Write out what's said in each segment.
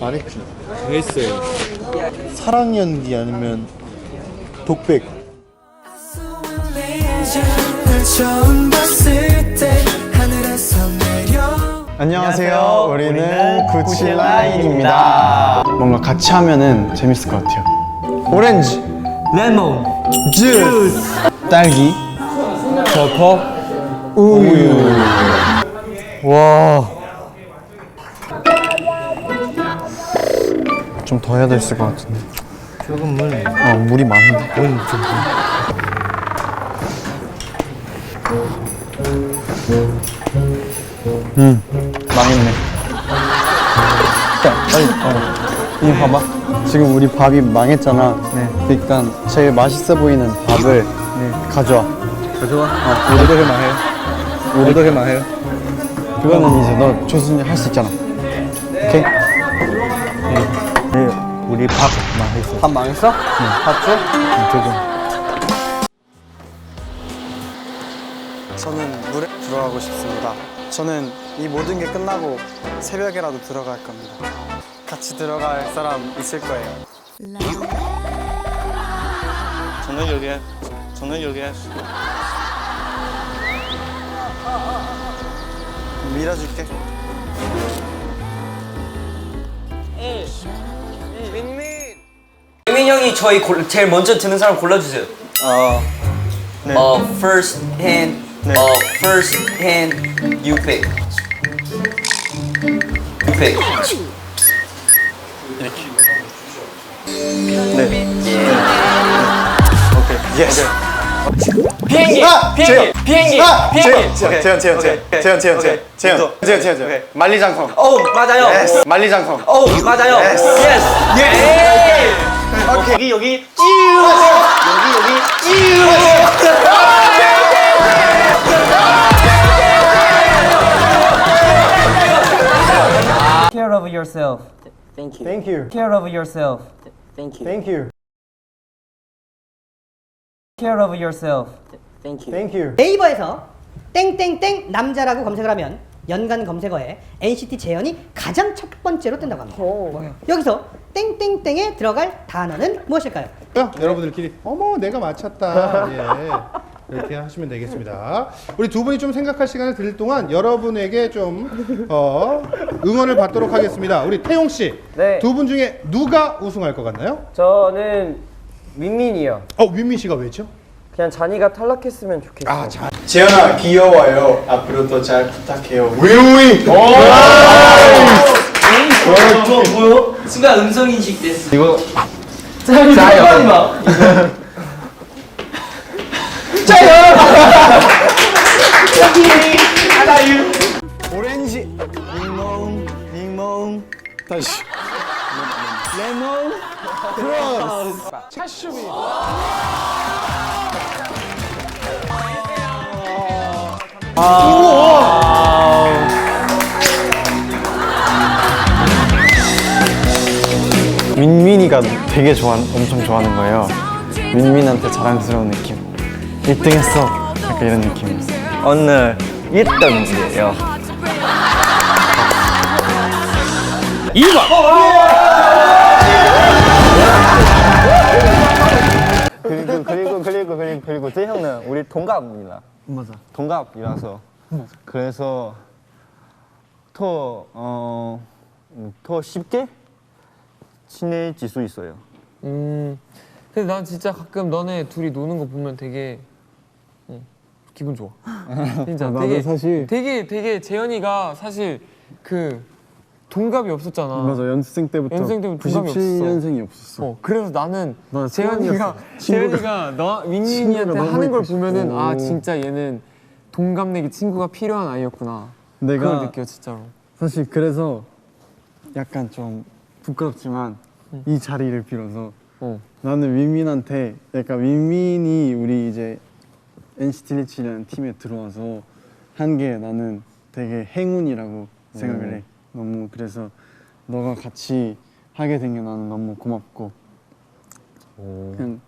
말했지. 했어요. 사랑 연기 아니면 독백. 안녕하세요. 우리는 구칠라인입니다. 뭔가 같이 하면은 재밌을 것 같아요. 오렌지, 레몬, 주스, 딸기, 버퍼, 우유. 와. 좀 더 해야 됐을 것 같은데. 조금 물. 어, 물이 많은데. 물 좀. 음, 망했네. 자, 빨리. 어. 이거 봐봐. 지금 우리 밥이 망했잖아. 네. 그러니까 제일 맛있어 보이는 밥을 가져와. 가져와. 어, 우리도 해만 해. 우리도 해만 해. 그거는 이제 너 조순이 할 수 있잖아. 오케이? 네, 우리 밥 망했어. 밥 망했어? 응. 밥 줘? 조금. 저는 물에 들어가고 싶습니다. 저는 이 모든 게 끝나고 새벽에라도 들어갈 겁니다. 같이 들어갈 사람 있을 거예요. 저는 여기, 저는 여기. 밀어줄게. 민 사람이 저희 골, 제일 먼저 듣는 사람 골라주세요. 어, 네. 어, first hand, 네. 어, first hand, you pick. You pick. 네. 네. 오케이. 예스. 비행기, 아! 비행기, 제요. 비행기, 아! 비행기. 제현, 제현, 제현, 오케이. 제현, 제현, 제현, 오케이. 제현, 제현, 제현, 제현, 제현. 만리장성. 오 맞아요. 예스. 만리장성. 오 맞아요. 예스. 예스. 예스. 오케이. 여기 여기. care of yourself. Thank you. Thank you. Care of yourself. Thank you. Thank you. Care of yourself. Thank you. Thank you. 네이버에서 땡땡땡 남자라고 검색을 하면 연관 검색어에 NCT 재현이 가장 첫 번째로 뜬다고 합니다. 여기서 땡땡땡에 들어갈 단어는 무엇일까요? 여러분들끼리 어머 내가 맞췄다 예. 이렇게 하시면 되겠습니다 우리 두 분이 좀 생각할 시간을 드릴 동안 여러분에게 좀 어, 응원을 받도록 하겠습니다 우리 태용 씨두 네. 분 중에 누가 우승할 것 같나요? 저는 윈민이요. 어 윈민 씨가 왜죠? 그냥 잔이가 탈락했으면 좋겠어요. 아 자, 재현아 귀여워요. 앞으로도 잘 부탁해요. 위위. 뭐, 뭐요? 순간 음성 인식 됐어. 이거 짜요. 마. 오렌지. 檸檬, 檸檬. 다시. 레몬. 크로스. 차슈미. 민민이가 되게 좋아, 엄청 좋아하는 거예요. 민민한테 자랑스러운 느낌. 1등 했어. 약간 이런 느낌이었어. 오늘 1등이에요. 그리고 그리고 그리고 그리고 그리고 재형은 우리 동갑입니다. 맞아. 동갑이라서 그래서 더어더 쉽게 친해질 수 있어요. 음, 근데 난 진짜 가끔 너네 둘이 노는 거 보면 되게 어, 기분 좋아. 진짜 나도 되게 사실- 되게 되게 재현이가 사실 그 동갑이 없었잖아. 맞아 연습생 때부터 연습생 때부터 동갑이 97년생이 없었어. 어, 그래서 나는 나 재현이가 재현이가 너 친구가 너무 하는 걸 보면은 싶어. 아 진짜 얘는 동갑내기 친구가 필요한 아이였구나. 내가 그걸 느껴 진짜로. 사실 그래서 약간 좀 부끄럽지만 이 자리를 빌어서 어. 나는 윈민한테 약간 윈민이 우리 이제 NCT 127이라는 팀에 들어와서 한 게 나는 되게 행운이라고 생각을 해. 너무 그래서 너가 같이 하게 된 게 나는 너무 고맙고 그냥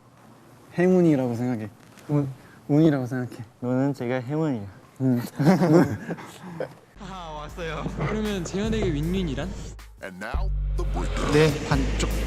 행운이라고 생각해. 운, 운이라고 생각해. 너는 제가 행운이야. 그러면 재현에게 윈윈이란? 내 반쪽